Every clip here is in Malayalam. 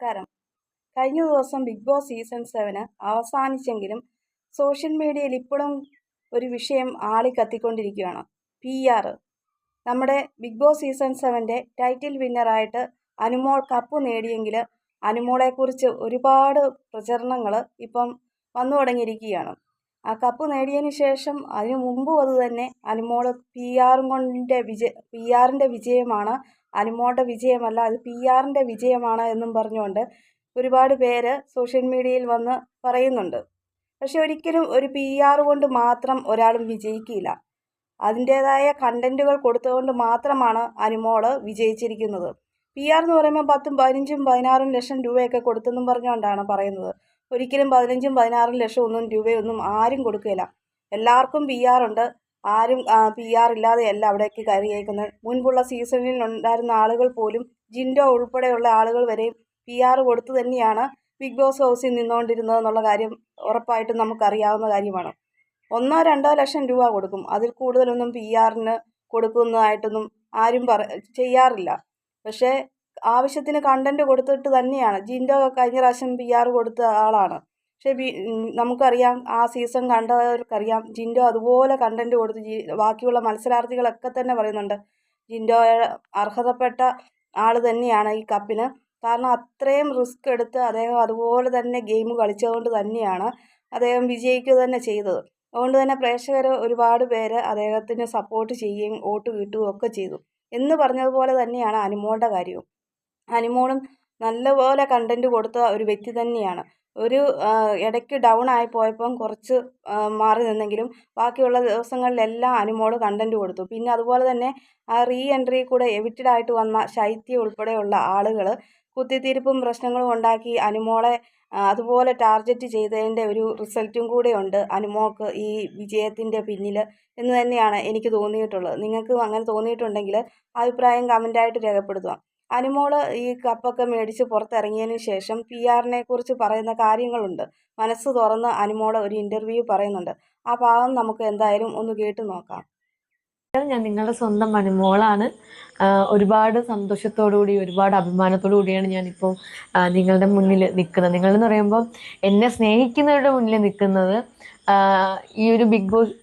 നമസ്കാരം. കഴിഞ്ഞ ദിവസം ബിഗ് ബോസ് സീസൺ സെവന് അവസാനിച്ചെങ്കിലും സോഷ്യൽ മീഡിയയിൽ ഇപ്പോഴും ഒരു വിഷയം ആളി കത്തിക്കൊണ്ടിരിക്കുകയാണ്. പി ആർ നമ്മുടെ ബിഗ് ബോസ് സീസൺ സെവന്റെ ടൈറ്റിൽ വിന്നറായിട്ട് അനുമോൾ കപ്പ് നേടിയെങ്കിൽ അനുമോളെക്കുറിച്ച് ഒരുപാട് പ്രചരണങ്ങൾ ഇപ്പം വന്നു തുടങ്ങിയിരിക്കുകയാണ്. ആ കപ്പ് നേടിയതിന് ശേഷം അതിനു മുമ്പും അത് തന്നെ അനുമോൾ പി ആറും കൊണ്ട് വിജയ പി ആറിന്റെ വിജയമാണ് അനുമോളുടെ വിജയമല്ല അത് പി ആറിന്റെ വിജയമാണ് എന്നും പറഞ്ഞുകൊണ്ട് ഒരുപാട് പേര് സോഷ്യൽ മീഡിയയിൽ വന്ന് പറയുന്നുണ്ട്. പക്ഷെ ഒരിക്കലും ഒരു പി ആർ കൊണ്ട് മാത്രം ഒരാളും വിജയിക്കില്ല. അതിന്റേതായ കണ്ടന്റുകൾ കൊടുത്തുകൊണ്ട് മാത്രമാണ് അനുമോൾ വിജയിച്ചിരിക്കുന്നത്. പി ആർ എന്ന് പറയുമ്പോൾ പത്തും പതിനഞ്ചും പതിനാറും ലക്ഷം രൂപയൊക്കെ കൊടുത്തെന്നും പറഞ്ഞുകൊണ്ടാണ് പറയുന്നത്. ഒരിക്കലും പതിനഞ്ചും പതിനാറും ലക്ഷം ഒന്നും രൂപയൊന്നും ആരും കൊടുക്കില്ല എല്ലാവർക്കും പി ആർ ഉണ്ട്. ആരും പി ആർ ഇല്ലാതെയല്ല അവിടേക്ക് കയറിയേക്കുന്നത്. മുൻപുള്ള സീസണിൽ ഉണ്ടായിരുന്ന ആളുകൾ പോലും ജിൻഡോ ഉൾപ്പെടെയുള്ള ആളുകൾ വരെയും പി ആർ കൊടുത്തു തന്നെയാണ് ബിഗ് ബോസ് ഹൗസിൽ നിന്നുകൊണ്ടിരുന്നത് എന്നുള്ള കാര്യം ഉറപ്പായിട്ടും നമുക്കറിയാവുന്ന കാര്യമാണ്. ഒന്നോ രണ്ടോ ലക്ഷം രൂപ കൊടുക്കും. അതിൽ കൂടുതലൊന്നും പി ആറിന് കൊടുക്കുന്നതായിട്ടൊന്നും ആരും പറ ചെയ്യാറില്ല. പക്ഷേ ആവശ്യത്തിന് കണ്ടന്റ് കൊടുത്തിട്ട് തന്നെയാണ്. ജിൻഡോ കഴിഞ്ഞ പ്രാവശ്യം പി ആർ കൊടുത്ത ആളാണ്. പക്ഷേ നമുക്കറിയാം ആ സീസൺ കണ്ടവർക്കറിയാം ജിൻഡോ അതുപോലെ കണ്ടന്റ് കൊടുത്ത് ജി ബാക്കിയുള്ള മത്സരാർത്ഥികളൊക്കെ തന്നെ പറയുന്നുണ്ട്. ജിൻഡോ അർഹതപ്പെട്ട ആൾ തന്നെയാണ് ഈ കപ്പിന്. കാരണം അത്രയും റിസ്ക് എടുത്ത് അദ്ദേഹം അതുപോലെ തന്നെ ഗെയിം കളിച്ചതുകൊണ്ട് തന്നെയാണ് അദ്ദേഹം വിജയിക്കുക തന്നെ ചെയ്തത്. അതുകൊണ്ട് തന്നെ പ്രേക്ഷകർ ഒരുപാട് പേര് അദ്ദേഹത്തിന് സപ്പോർട്ട് ചെയ്യുകയും വോട്ട് കിട്ടുകയും ഒക്കെ ചെയ്തു. എന്ന് പറഞ്ഞതുപോലെ തന്നെയാണ് അനുമോളുടെ കാര്യവും. അനുമോളും നല്ലപോലെ കണ്ടന്റ് കൊടുത്ത ഒരു വ്യക്തി തന്നെയാണ്. ഒരു ഇടയ്ക്ക് ഡൗൺ ആയി പോയപ്പം കുറച്ച് മാറി നിന്നെങ്കിലും ബാക്കിയുള്ള ദിവസങ്ങളിലെല്ലാം അനുമോൾ കണ്ടന്റ് കൊടുത്തു. പിന്നെ അതുപോലെ തന്നെ ആ റീ എൻട്രി കൂടെ എവിറ്റഡ് ആയിട്ട് വന്ന ശൈത്യ ഉൾപ്പെടെയുള്ള ആളുകൾ കുത്തിത്തിരിപ്പും പ്രശ്നങ്ങളും ഉണ്ടാക്കി അനുമോളെ അതുപോലെ ടാർഗറ്റ് ചെയ്തതിന്റെ ഒരു റിസൾട്ടും കൂടെയുണ്ട് അനുമോൾക്ക് ഈ വിജയത്തിന്റെ പിന്നിൽ എന്ന് തന്നെയാണ് എനിക്ക് തോന്നിയിട്ടുള്ളത്. നിങ്ങൾക്കും അങ്ങനെ തോന്നിയിട്ടുണ്ടെങ്കിൽ അഭിപ്രായം കമന്റായിട്ട് രേഖപ്പെടുത്തുക. അനുമോൾ ഈ കപ്പൊക്കെ മേടിച്ച് പുറത്തിറങ്ങിയതിന് ശേഷം പി ആറിനെ കുറിച്ച് പറയുന്ന കാര്യങ്ങളുണ്ട്. മനസ്സ് തുറന്ന് അനുമോൾ ഒരു ഇന്റർവ്യൂ പറയുന്നുണ്ട്. ആ ഭാഗം നമുക്ക് എന്തായാലും ഒന്ന് കേട്ട് നോക്കാം. ഞാൻ നിങ്ങളുടെ സ്വന്തം അനുമോളാണ്. ഒരുപാട് സന്തോഷത്തോടുകൂടി ഒരുപാട് അഭിമാനത്തോടു കൂടിയാണ് ഞാനിപ്പോൾ നിങ്ങളുടെ മുന്നിൽ നിൽക്കുന്നത്. നിങ്ങളെന്ന് പറയുമ്പോൾ എന്നെ സ്നേഹിക്കുന്നവരുടെ മുന്നിൽ നിൽക്കുന്നത് ഈ ഒരു ബിഗ് ബോസ്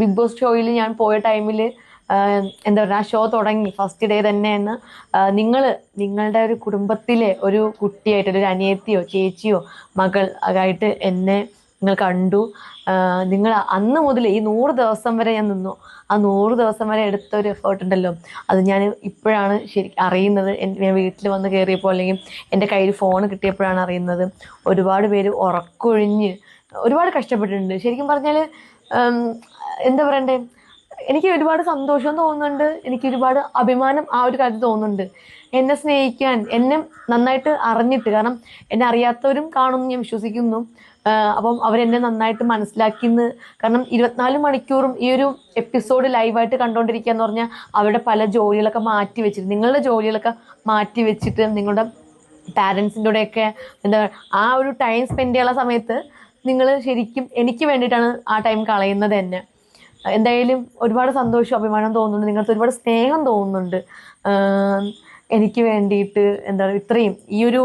ബിഗ് ബോസ് ഷോയിൽ ഞാൻ പോയ ടൈമിൽ എന്താ പറയുക ആ ഷോ തുടങ്ങി. ഫസ്റ്റ് ഡേ തന്നെ എന്ന് നിങ്ങൾ നിങ്ങളുടെ ഒരു കുടുംബത്തിലെ ഒരു കുട്ടിയായിട്ട് ഒരു അനിയത്തിയോ ചേച്ചിയോ മകൾ ആയിട്ട് എന്നെ നിങ്ങൾ കണ്ടു. നിങ്ങൾ അന്ന് മുതൽ ഈ നൂറ് ദിവസം വരെ ഞാൻ നിന്നു. ആ നൂറ് ദിവസം വരെ എടുത്ത ഒരു എഫേർട്ട് ഉണ്ടല്ലോ. അത് ഞാൻ ഇപ്പോഴാണ് ശരി അറിയുന്നത്. ഞാൻ വീട്ടിൽ വന്ന് കയറിയപ്പോൾ അല്ലെങ്കിൽ എന്റെ കയ്യിൽ ഫോൺ കിട്ടിയപ്പോഴാണ് അറിയുന്നത്. ഒരുപാട് പേര് ഉറക്കൊഴിഞ്ഞ് ഒരുപാട് കഷ്ടപ്പെട്ടിട്ടുണ്ട്. ശരിക്കും പറഞ്ഞാൽ എന്താ പറയണ്ടേ? എനിക്ക് ഒരുപാട് സന്തോഷം തോന്നുന്നുണ്ട്. എനിക്ക് ഒരുപാട് അഭിമാനം ആ ഒരു കാര്യത്തിൽ തോന്നുന്നുണ്ട്. എന്നെ സ്നേഹിക്കാൻ എന്നെ നന്നായിട്ട് അറിഞ്ഞിട്ട് കാരണം എന്നെ അറിയാത്തവരും കാണുമെന്ന് ഞാൻ വിശ്വസിക്കുന്നു. അപ്പം അവരെന്നെ നന്നായിട്ട് മനസ്സിലാക്കിയെന്ന്. കാരണം ഇരുപത്തിനാല് മണിക്കൂറും ഈ ഒരു എപ്പിസോഡ് ലൈവായിട്ട് കണ്ടുകൊണ്ടിരിക്കുക എന്ന് പറഞ്ഞാൽ അവരുടെ പല ജോലികളൊക്കെ മാറ്റി വെച്ചിട്ട് നിങ്ങളുടെ ജോലികളൊക്കെ മാറ്റി വെച്ചിട്ട് നിങ്ങളുടെ പാരൻസിന്റെ കൂടെയൊക്കെ എന്താ ആ ഒരു ടൈം സ്പെൻഡ് ചെയ്യാനുള്ള സമയത്ത് നിങ്ങൾ ശരിക്കും എനിക്ക് വേണ്ടിയിട്ടാണ് ആ ടൈം കളയുന്നത് തന്നെ എന്തായാലും ഒരുപാട് സന്തോഷം അഭിമാനം തോന്നുന്നുണ്ട്. നിങ്ങൾക്ക് ഒരുപാട് സ്നേഹം തോന്നുന്നുണ്ട്. എനിക്ക് വേണ്ടിയിട്ട് എന്താ പറയുക ഇത്രയും ഈ ഒരു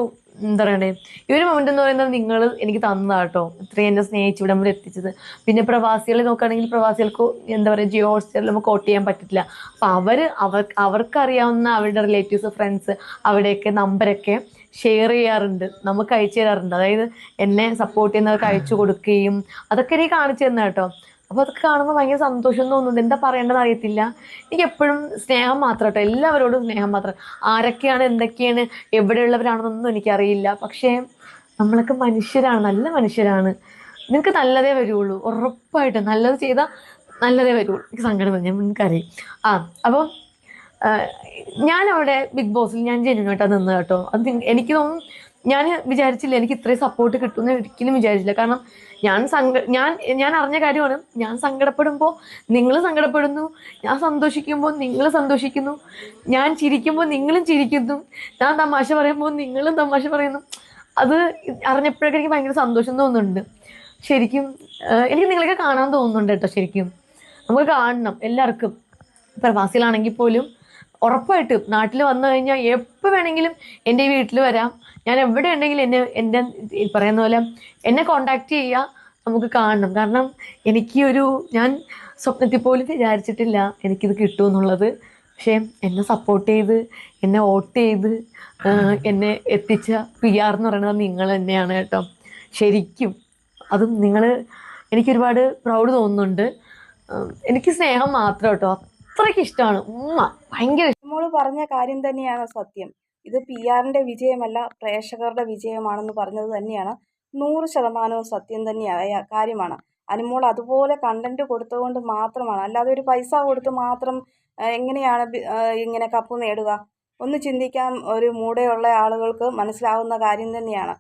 എന്താ പറയണ്ടേ ഈ ഒരു മൊമെന്റ് എന്ന് പറയുന്നത് നിങ്ങൾ എനിക്ക് തന്നതാട്ടോ. ഇത്രയും എന്നെ സ്നേഹിച്ച് ഇവിടെ നമ്മൾ എത്തിച്ചത്. പിന്നെ പ്രവാസികളെ നോക്കുകയാണെങ്കിൽ പ്രവാസികൾക്ക് എന്താ പറയുക ജിയോ ഹോട്ട്സ്റ്റാറിൽ നമുക്ക് വോട്ട് ചെയ്യാൻ പറ്റില്ല അപ്പം അവർ അവർ അവർക്കറിയാവുന്ന അവരുടെ റിലേറ്റീവ്സ് ഫ്രണ്ട്സ് അവിടെയൊക്കെ നമ്പരൊക്കെ ഷെയർ ചെയ്യാറുണ്ട്. നമുക്ക് അയച്ചു തരാറുണ്ട്. അതായത് എന്നെ സപ്പോർട്ട് ചെയ്യുന്നവർക്ക് അയച്ചു കൊടുക്കുകയും അതൊക്കെ എനിക്ക് കാണിച്ചു തന്നെ കേട്ടോ അപ്പോൾ അതൊക്കെ കാണുമ്പോൾ ഭയങ്കര സന്തോഷം തോന്നുന്നുണ്ട് എന്താ പറയേണ്ടത് അറിയത്തില്ല. എനിക്ക് എപ്പോഴും സ്നേഹം മാത്രം കേട്ടോ എല്ലാവരോടും സ്നേഹം മാത്രം. ആരൊക്കെയാണ് എന്തൊക്കെയാണ് എവിടെയുള്ളവരാണെന്നൊന്നും എനിക്കറിയില്ല. പക്ഷേ നമ്മളൊക്കെ മനുഷ്യരാണ് നല്ല മനുഷ്യരാണ്. നിങ്ങൾക്ക് നല്ലതേ വരുള്ളൂ. ഉറപ്പായിട്ടും നല്ലത് ചെയ്താൽ നല്ലതേ വരുള്ളൂ. എനിക്ക് സങ്കടം ഞാൻ നിങ്ങൾക്കറിയാം ആ അപ്പോൾ ഞാൻ അവിടെ ബിഗ് ബോസിൽ ഞാൻ ജെന്യൂനായിട്ടാണ് നിന്നത് കേട്ടോ. അത് എനിക്ക് തോന്നുന്നു ഞാൻ വിചാരിച്ചില്ല എനിക്ക് ഇത്രയും സപ്പോർട്ട് കിട്ടുമെന്ന് ഒരിക്കലും വിചാരിച്ചില്ല. കാരണം ഞാൻ സങ്ക ഞാൻ ഞാൻ അറിഞ്ഞ കാര്യമാണ്. ഞാൻ സങ്കടപ്പെടുമ്പോൾ നിങ്ങൾ സങ്കടപ്പെടുന്നു. ഞാൻ സന്തോഷിക്കുമ്പോൾ നിങ്ങൾ സന്തോഷിക്കുന്നു. ഞാൻ ചിരിക്കുമ്പോൾ നിങ്ങളും ചിരിക്കുന്നു. ഞാൻ തമാശ പറയുമ്പോൾ നിങ്ങളും തമാശ പറയുന്നു. അത് അറിഞ്ഞപ്പോഴൊക്കെ എനിക്ക് ഭയങ്കര സന്തോഷം തോന്നുന്നുണ്ട്. ശരിക്കും എനിക്ക് നിങ്ങളൊക്കെ കാണാൻ തോന്നുന്നുണ്ട് കേട്ടോ ശരിക്കും. നമുക്ക് കാണണം എല്ലാവർക്കും. പ്രവാസികളാണെങ്കിൽ പോലും ഉറപ്പായിട്ടും നാട്ടിൽ വന്നു കഴിഞ്ഞാൽ എപ്പോൾ വേണമെങ്കിലും എന്റെ വീട്ടിൽ വരാം. ഞാൻ എവിടെ ഉണ്ടെങ്കിലും എന്നെ എന്റെ പറയുന്ന പോലെ എന്നെ കോണ്ടാക്ട് ചെയ്യുക നമുക്ക് കാണണം. കാരണം എനിക്ക് ഒരു ഞാൻ സ്വപ്നത്തിൽ പോലും വിചാരിച്ചിട്ടില്ല എനിക്കിത് കിട്ടുമെന്നുള്ളത്. പക്ഷേ എന്നെ സപ്പോർട്ട് ചെയ്ത് എന്നെ വോട്ട് ചെയ്ത് എന്നെ എത്തിച്ച പി ആർ എന്ന് പറയുന്നത് നിങ്ങൾ തന്നെയാണ് കേട്ടോ. ശരിക്കും. അതും നിങ്ങൾ എനിക്കൊരുപാട് പ്രൗഡ് തോന്നുന്നുണ്ട്. എനിക്ക് സ്നേഹം മാത്രം കേട്ടോ. അത്രയ്ക്ക് ഇഷ്ടമാണ്. ഉമ്മ ഭയങ്കര ഇഷ്ടം. പറഞ്ഞ കാര്യം തന്നെയാണ് സത്യം. ഇത് പി ആറിന്റെ വിജയമല്ല പ്രേക്ഷകരുടെ വിജയമാണെന്ന് പറഞ്ഞത് തന്നെയാണ്. നൂറ് ശതമാനവും സത്യം തന്നെയായ കാര്യമാണ്. അനുമോൾ അതുപോലെ കണ്ടന്റ് കൊടുത്തുകൊണ്ട് മാത്രമാണ്. അല്ലാതെ ഒരു പൈസ കൊടുത്ത് മാത്രം എങ്ങനെയാണ് ഇങ്ങനെ കപ്പ് നേടുക? ഒന്ന് ചിന്തിക്കാൻ ഒരു മൂടെയുള്ള ആളുകൾക്ക് മനസ്സിലാവുന്ന കാര്യം തന്നെയാണ്.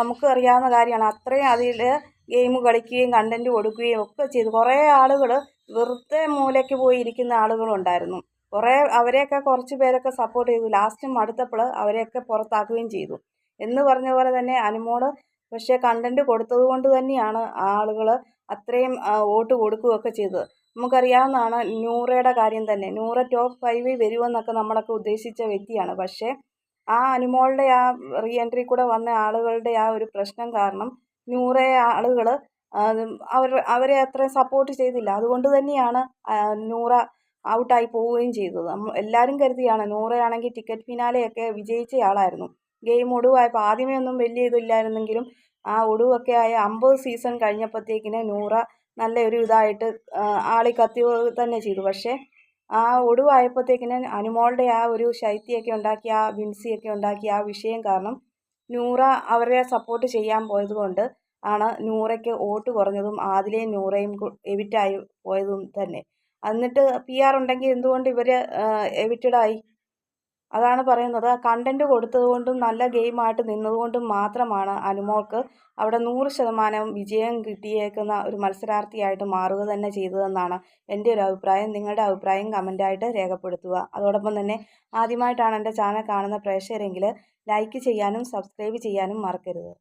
നമുക്ക് അറിയാവുന്ന കാര്യമാണ്. അത്രയും അതിൽ ഗെയിം കളിക്കുകയും കണ്ടന്റ് കൊടുക്കുകയും ഒക്കെ ചെയ്തു. കുറേ ആളുകൾ വെറുതെ മൂലയ്ക്ക് പോയി ഇരിക്കുന്ന ആളുകളുണ്ടായിരുന്നു. കുറേ അവരെയൊക്കെ കുറച്ച് പേരൊക്കെ സപ്പോർട്ട് ചെയ്തു. ലാസ്റ്റ് മടുത്തപ്പോൾ അവരെയൊക്കെ പുറത്താക്കുകയും ചെയ്തു. എന്ന് പറഞ്ഞ പോലെ തന്നെ അനുമോൾ പക്ഷേ കണ്ടന്റ് കൊടുത്തത് കൊണ്ട് തന്നെയാണ് ആളുകൾ അത്രയും വോട്ട് കൊടുക്കുകയൊക്കെ ചെയ്തത്. നമുക്കറിയാവുന്നതാണ് നൂറയുടെ കാര്യം തന്നെ. നൂറ ടോപ്പ് ഫൈവിൽ വരുമെന്നൊക്കെ നമ്മളൊക്കെ ഉദ്ദേശിച്ച വ്യക്തിയാണ്. പക്ഷേ ആ അനുമോളുടെ ആ റീ എൻട്രി കൂടെ വന്ന ആളുകളുടെ ആ ഒരു പ്രശ്നം കാരണം നൂറയെ ആളുകൾ അവർ അവരെ അത്രയും സപ്പോർട്ട് ചെയ്തില്ല. അതുകൊണ്ട് തന്നെയാണ് നൂറ ഔട്ടായി പോവുകയും ചെയ്തത്. എല്ലാവരും കരുതിയാണ് നൂറയാണെങ്കിൽ ടിക്കറ്റ് ഫിനാലെയൊക്കെ വിജയിച്ച ആളായിരുന്നു. ഗെയിം ഒടുവായപ്പോൾ ആദ്യമേ ഒന്നും വലിയ ഇതില്ലായിരുന്നെങ്കിലും ആ ഒടുവൊക്കെ ആയ അമ്പത് സീസൺ കഴിഞ്ഞപ്പോഴത്തേക്കിന് നൂറ നല്ലൊരു ഇതായിട്ട് ആളി കത്തി തന്നെ ചെയ്തു. പക്ഷേ ആ ഒടുവായപ്പോഴത്തേക്കിന് അനുമോളുടെ ആ ഒരു ശൈത്യമൊക്കെ ഉണ്ടാക്കി ആ വിൻസിയൊക്കെ ഉണ്ടാക്കി ആ വിഷയം കാരണം നൂറ അവരെ സപ്പോർട്ട് ചെയ്യാൻ പോയത് കൊണ്ട് ആണ് നൂറയ്ക്ക് വോട്ട് കുറഞ്ഞതും ആദിലയും നൂറയും എവിറ്റായി പോയതും തന്നെ. എന്നിട്ട് പി ആർ ഉണ്ടെങ്കിൽ എന്തുകൊണ്ട് ഇവർ എവിറ്റഡായി? അതാണ് പറയുന്നത്. കണ്ടന്റ് കൊടുത്തതുകൊണ്ടും നല്ല ഗെയിമായിട്ട് നിന്നതുകൊണ്ടും മാത്രമാണ് അനുമോൾക്ക് അവിടെ നൂറ് ശതമാനം വിജയം കിട്ടിയേക്കുന്ന ഒരു മത്സരാർത്ഥിയായിട്ട് മാറുക തന്നെ ചെയ്തതെന്നാണ് എന്റെ ഒരു അഭിപ്രായം. നിങ്ങളുടെ അഭിപ്രായം കമന്റായിട്ട് രേഖപ്പെടുത്തുക. അതോടൊപ്പം തന്നെ ആദ്യമായിട്ടാണ് എന്റെ ചാനൽ കാണുന്ന പ്രേക്ഷകരെങ്കിൽ ലൈക്ക് ചെയ്യാനും സബ്സ്ക്രൈബ് ചെയ്യാനും മറക്കരുത്.